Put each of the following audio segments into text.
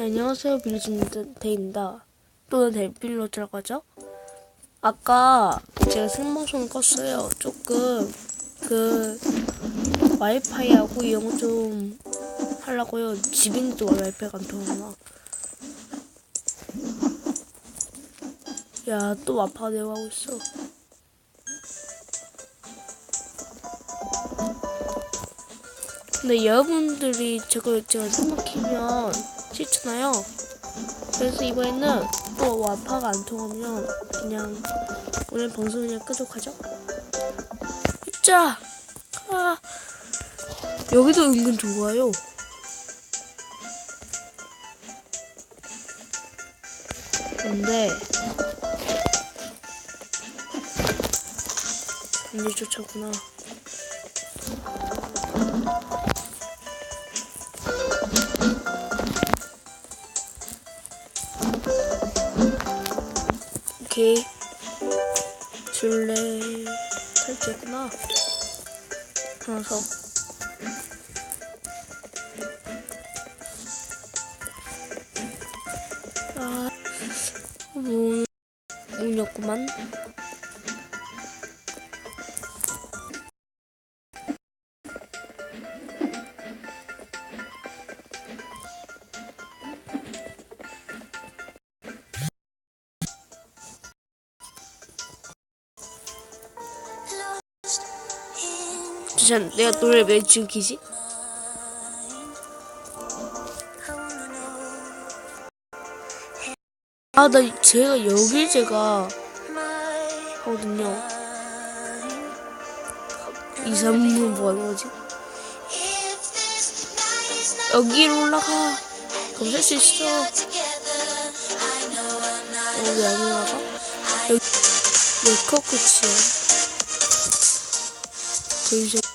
네, 안녕하세요. 빌리진데입니다. 또는 데빌로즈라고 하죠? 아까 제가 생방송을 껐어요. 조금 그 와이파이하고 이런 거 좀 하려고요. 집인도 와이파이가 안 통하나. 야, 또 와파가 내려가고 있어. 근데 여러분들이 저거 제가 생방 키면 싫잖아요. 그래서 이번에는 또 와파가 안 통하면 그냥 오늘 방송 그냥 끄도록 하죠. 자, 아, 여기도 은근 좋아요. 근데 이제 쫓아구나. 오케이. 줄레. 하나 더. 아, 문, 문이었구만. 잠시만, 내가 노래를 왜 지금 키지? 아, 나 제가 여기 제가 하거든요. 2, 3분 뭐 하는 거지? 여기로 올라가. 그럼 할수 있어. 여기 안 올라가? 여기, 여기 코코치야. 저기,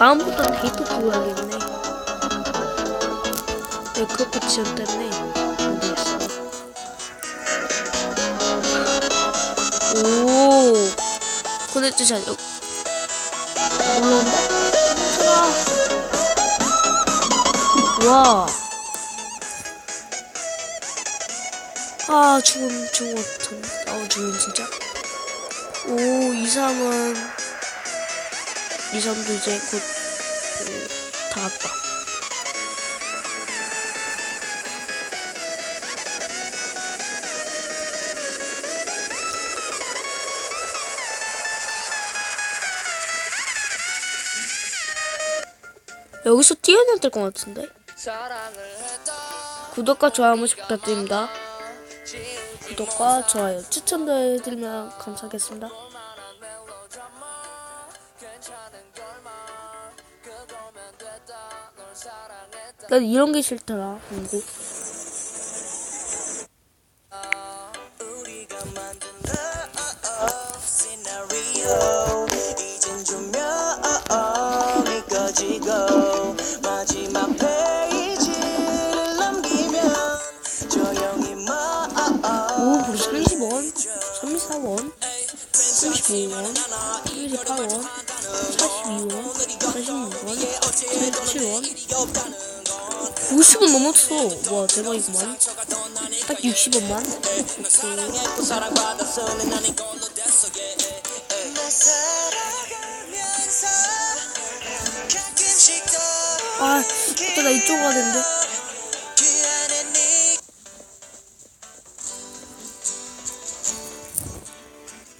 다음부터 데이터 구해야겠네. 내 그것도 지었다네. 안 되겠어. 오, 코네트 샷. 여- 올라온다? 와. 아, 죽음, 죽음, 어떤, 아, 죽음, 진짜. 오, 2, 3은, 2, 3도 이제 곧, 음, 다 왔다. 여기서 뛰어내야 될 것 같은데? 구독과 좋아요 한 번씩 부탁드립니다. 구독과 좋아요 추천도 해드리면 감사하겠습니다. 난 이런 게 싫더라, 뭐 오, 벌써 30원, 34원, 35원, 38원, 50원 넘었어. 와, 대박이구만. 딱 60원만. 사랑했고 사랑받았으니 난 이걸로 됐어 yeah, yeah, yeah. 널 살아가면서 가끔씩 더 아, 또나 이쪽으로 가야 되는데.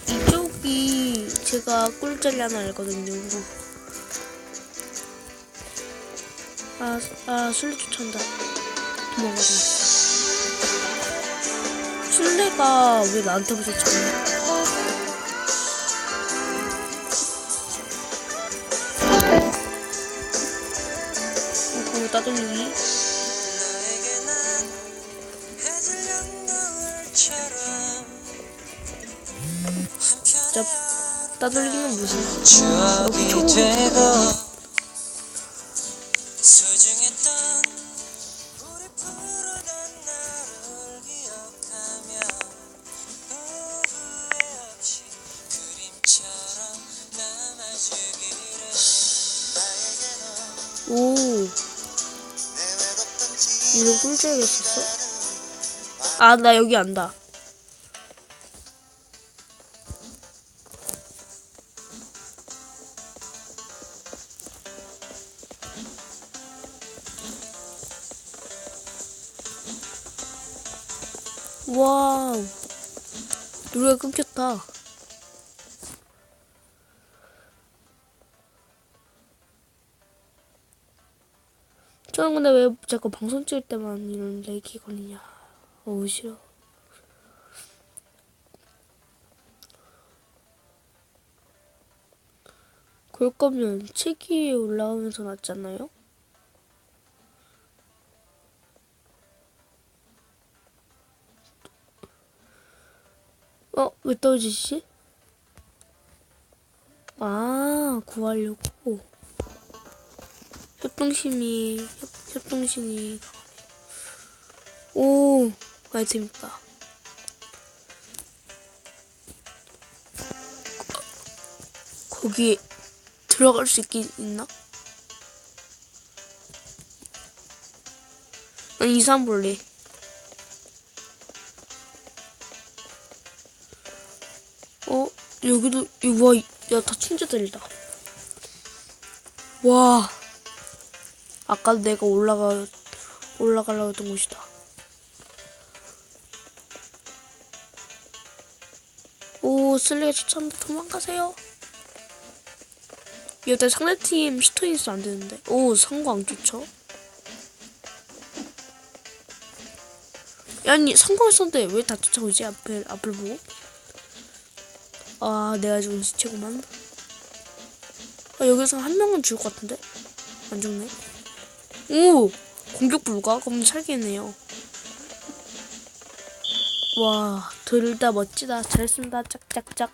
이쪽이 제가 꿀자리 하나 알거든요. 아, 아, 술래 쫓아온다. 도망가자. 술래가 왜 나한테 붙였잖아. 그리고 따돌리기. 진짜 따돌리기는 무슨 추억이 되 오 이런 꿀잼이 있었어? 아 나 여기 안다. 와우 노래가 끊겼다. 저는 근데 왜 자꾸 방송 찍을 때만 이런 렉이 걸리냐. 어우, 싫어. 그럴 거면 책이 올라오면서 낫잖아요? 어, 왜 떨어지지? 아, 구하려고. 협동심이 협, 협동심이. 오 아이템 있다. 거기 들어갈 수 있긴 있나? 난 이상 볼래. 어? 여기도 이거 와야다 천재들이다. 와 아까 내가 올라가 올라가려고 했던 곳이다. 오 슬레이 추천 도망가세요. 여태 상대팀 슈터인스 안 되는데. 오 성광 좋죠. 아니 성광했었는데 왜 다 쫓아오지 앞을 앞을 보고? 아 내가 지금 시체구만. 아, 여기서 한 명은 죽을 것 같은데 안 죽네. 오! 공격 불가? 그럼 살겠네요. 와, 둘 다 멋지다. 잘했습니다. 짝짝짝.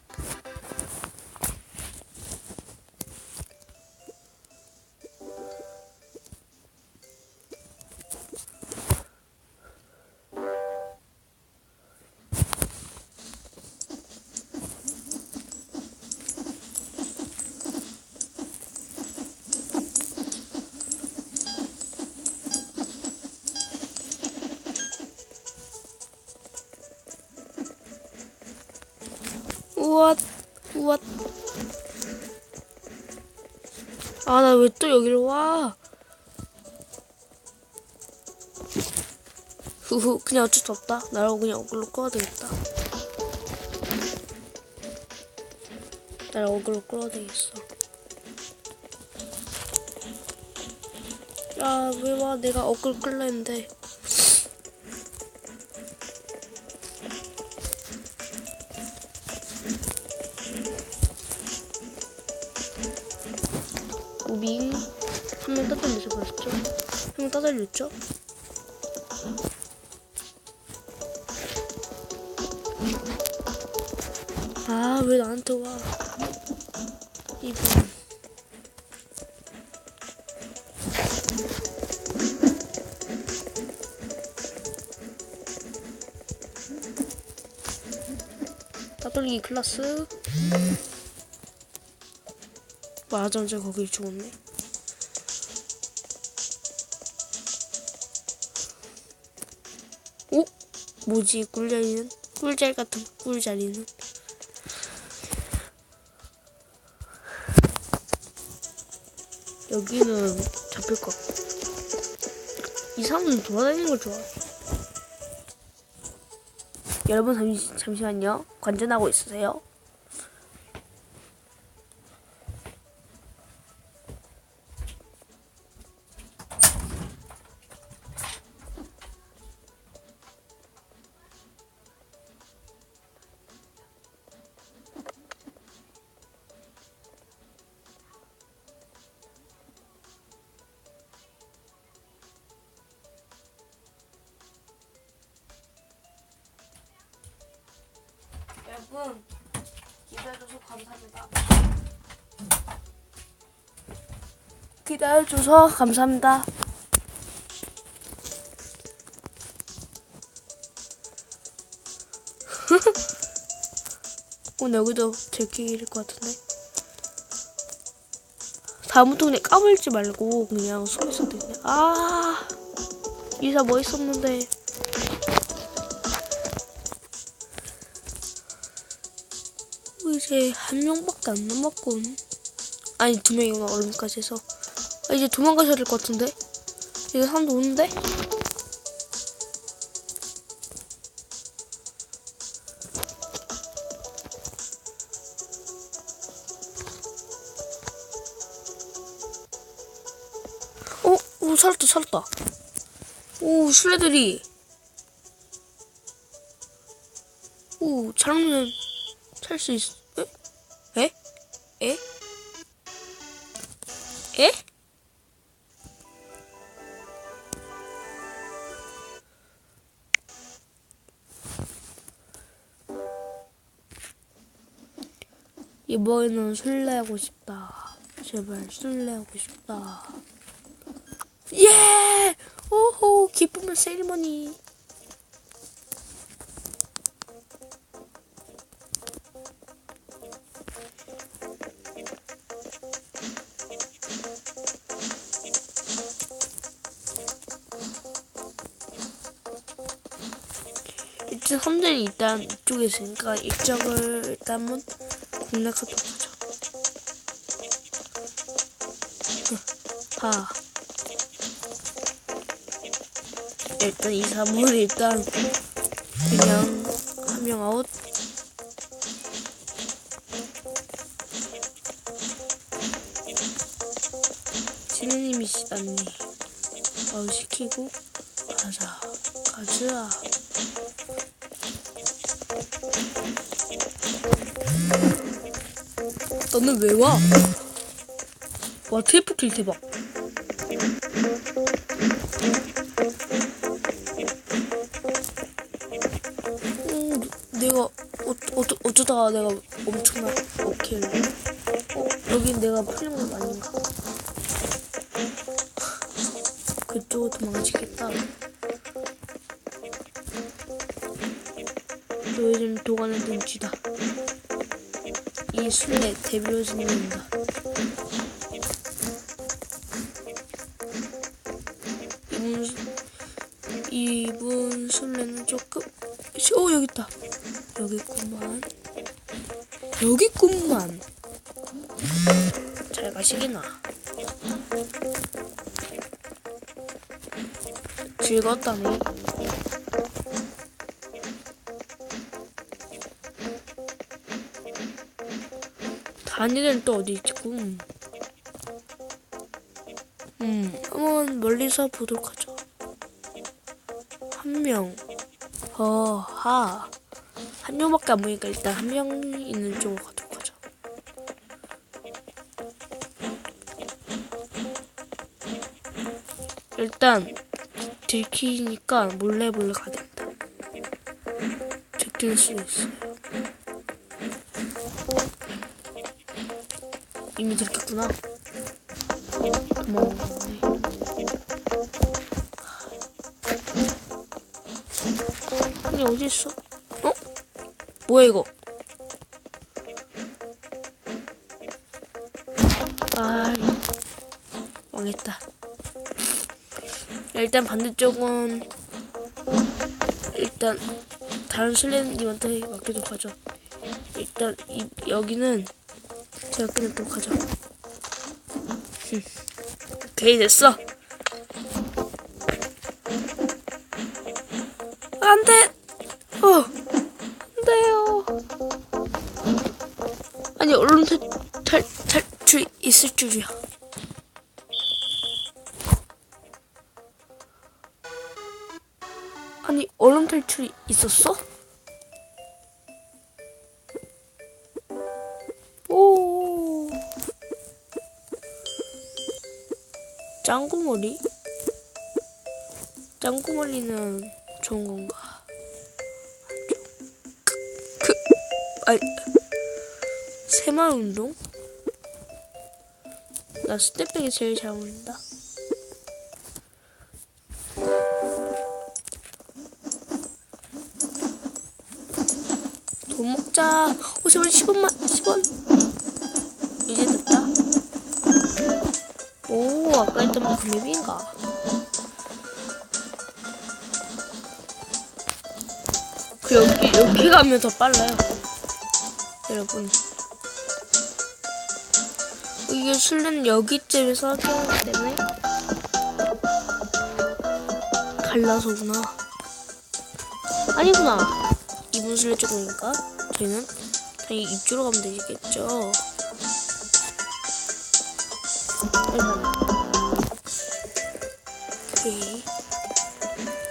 그냥 어쩔 수 없다. 나라고 그냥 어글로 끌어야 되겠다. 나를 어글로 끌어야 되겠어. 야, 왜 와? 내가 어글 끌려 했는데. 무빙 한명 따돌려서 버렸죠? 한명 따돌렸죠? 왜 나한테 와 이분 따돌리기 클라스 맞아, 맞아, 거기 죽었네. 오? 뭐지, 꿀자리는? 꿀잘 같은 꿀자리는? 여기는 잡힐 것 같고. 이 사람은 돌아다니는 걸 좋아. 여러분, 잠시, 잠시만요. 관전하고 있으세요. 여러분 기다려줘서 감사합니다. 기다려줘서 감사합니다. 오늘 여기도 들키일 것 같은데. 다음부터 까불지 말고 그냥 숨 있어도 되네. 아, 이사 뭐 있었는데. 이제 한 명밖에 안 남았군. 아니 두 명이구나 얼음까지 해서. 아, 이제 도망가셔야 될 것 같은데. 이제 사람도 오는데. 어, 오 살았다 살았다. 오 술래들이. 오 잘하면 살수 있. 에? 에? 이번에는 술래하고 싶다. 제발 술래하고 싶다. 예! 오호 기쁨의 세리머니. 일단 이쪽에 있으니까 이쪽을 일단 한번 공략하도록 하죠. 하. 일단 이 사물 일단 그냥 한 명 아웃. 지느님이시다니 아웃 시키고 가자 가자. 너는 왜 와? 와 트리플 킬 대박. 오, 내가 어, 어, 어쩌다가 내가 엄청난 오케이. 어, 여긴 내가 풀린 건 아닌가? 그쪽으로 도망치겠다. 너 요즘 도가는 눈치다. 이 술래 데뷔로 진행한다. 이분 술래는 조금 어 여기 있다. 여기 있구만. 여기 있구만. 잘 가시기나. 즐겁다네. 다니는 또 어디 있지군. 음, 한번 멀리서 보도록 하죠. 한 명, 어, 하. 한 명밖에 안 보니까 일단 한 명 있는 쪽으로 가도록 하죠. 일단 들키니까 몰래 몰래 가야 된다. 들킬 수 있어요. 이미 들켰구나. 도망가네. 아니 어디 있어? 어? 뭐야 이거? 아, 망했다. 일단 반대쪽은 일단 다른 슬렌님한테 맡기도록 하죠. 일단 이, 여기는 제가 끊도록 하죠. 흠. 오케이 됐어. 안 돼. 어. 안 돼요. 아니 얼른 탈, 탈, 탈출 있을 줄이야. 아니 얼음 탈출이 있었어? 짱구머리? 짱구머리는 좋은 건가? 그, 그, 아이 새마을 운동? 나 스텝백이 제일 잘 어울린다. 돈 먹자. 오, 제발 10원만, 10원. 오, 아까 했던 그 맵인가? 그 여기, 여기 가면 더 빨라요. 여러분. 이게 실내는 여기쯤에서 하기 때문에 갈라서구나. 아니구나. 이분 실내 쪽이니까 저희는 그냥 이쪽으로 가면 되겠죠. 일단 오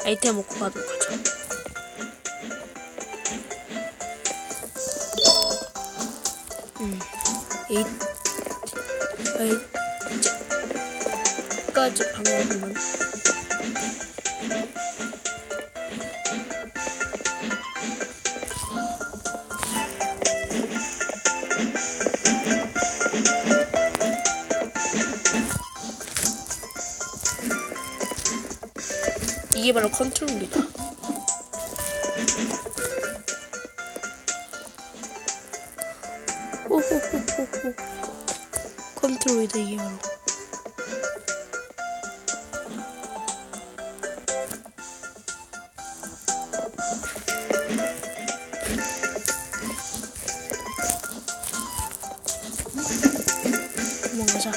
아이템 먹고 가도록 하죠. 음, 에잇, 에잇, 까지 방어만. 이게 바로 컨트롤입니다. 호호호호호 컨트롤이다 이게 바로. 도망가자.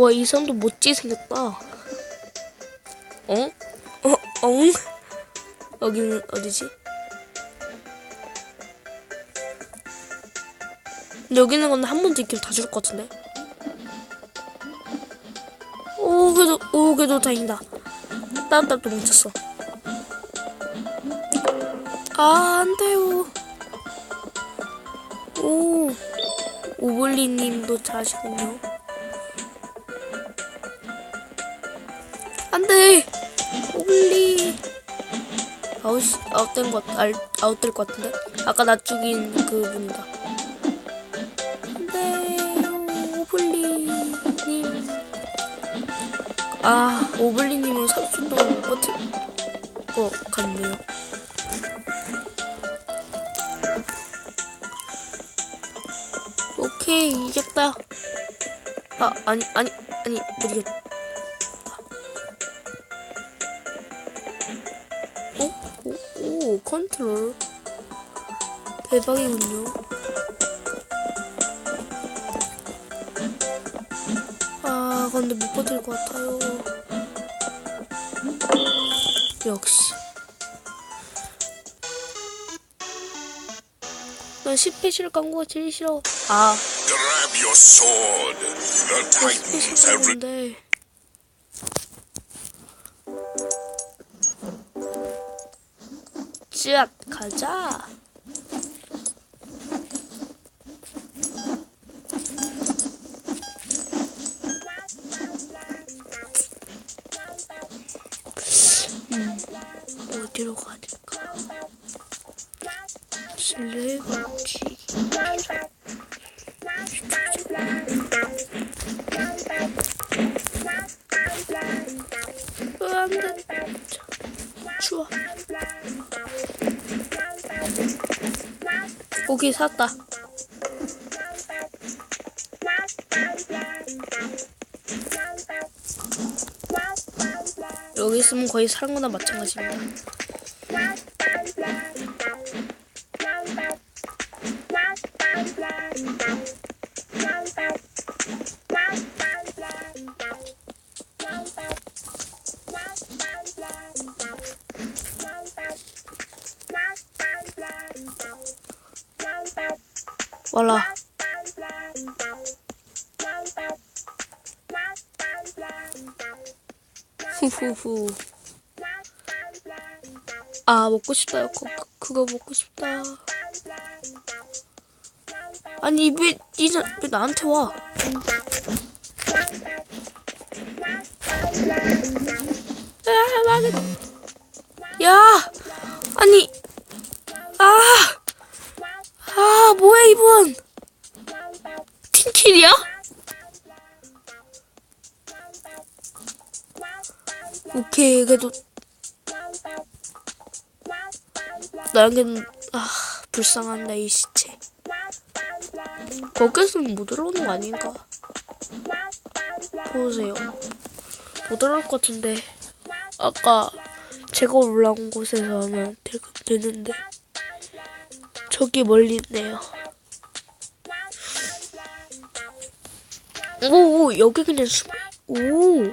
와, 이 선도 멋지게 생겼다. 어? 어, 엉? 여기는 어디지? 근데 여기 있는 건 한번 들키면 다 죽을 것 같은데? 오, 그래도, 오, 그래도 다행이다. 다른 딸도 멈췄어. 아, 안 돼요. 오, 오블리 님도 잘하시군요. 안 돼! 오블리. 아웃, 아웃된 것, 같- 알, 아웃될 것 같은데? 아까 나 죽인 그 분이다. 안 돼, 오블리 님. 아, 오블리 님은 30초 동안 못 버틸 것 같네요. 오케이 이겼다. 아 아니 아니 아니. 어? 오, 컨트롤 대박이군요. 아 근데 못 버틸 것 같아요. 역시. 난 10패시를 깐 거가 제일 싫어. 아, Grab your sword. The Titans have re- 근데 가자. 고기 샀다. 여기 있으면 거의 사는 거나 마찬가지입니다. 와라. 후후후. 아 먹고 싶다. 그, 그거 먹고 싶다. 아니 왜 니는 왜 나한테 와? 아 망했. 야 그래도 나에겐 아 불쌍한다 이 시체. 거기서는 못 들어오는 거 아닌가? 보세요. 못 들어올 것 같은데. 아까 제가 올라온 곳에서 하면 될- 되는데. 저기 멀리 있네요. 오, 오 여기 그냥 숨. 오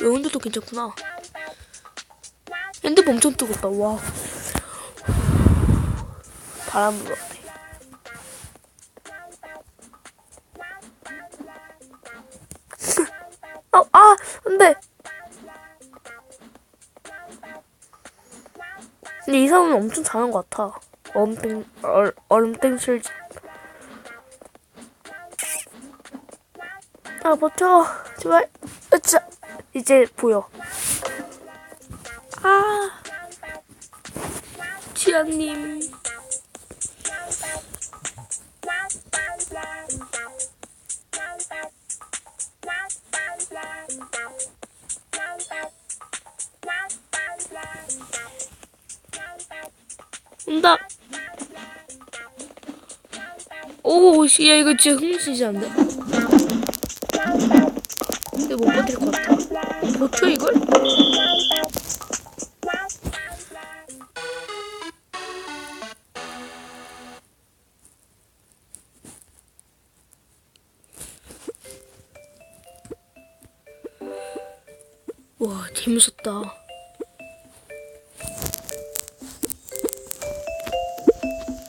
여기도 괜찮구나. 핸드폰 엄청 뜨겁다. 와. 바람 불었네. 아, 아, 안 돼. 근데 이 사람은 엄청 잘하는 것 같아. 얼음땡, 얼, 얼음땡 실아 버텨 제발 으쌰 이제 보여 지아님 온다 오, 씨, 야, 이거 진짜 흥미진진한데? 근데 못 버틸 것 같아. 버텨, 이걸? 재밌었다.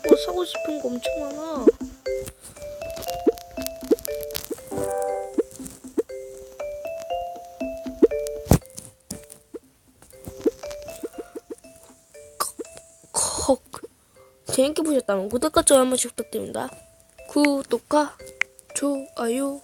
뭐 사고 싶은 거 엄청 많아. 헉. 재밌게 보셨다면 구독과 좋아요 한 번씩 부탁드립니다. 구독과 좋아요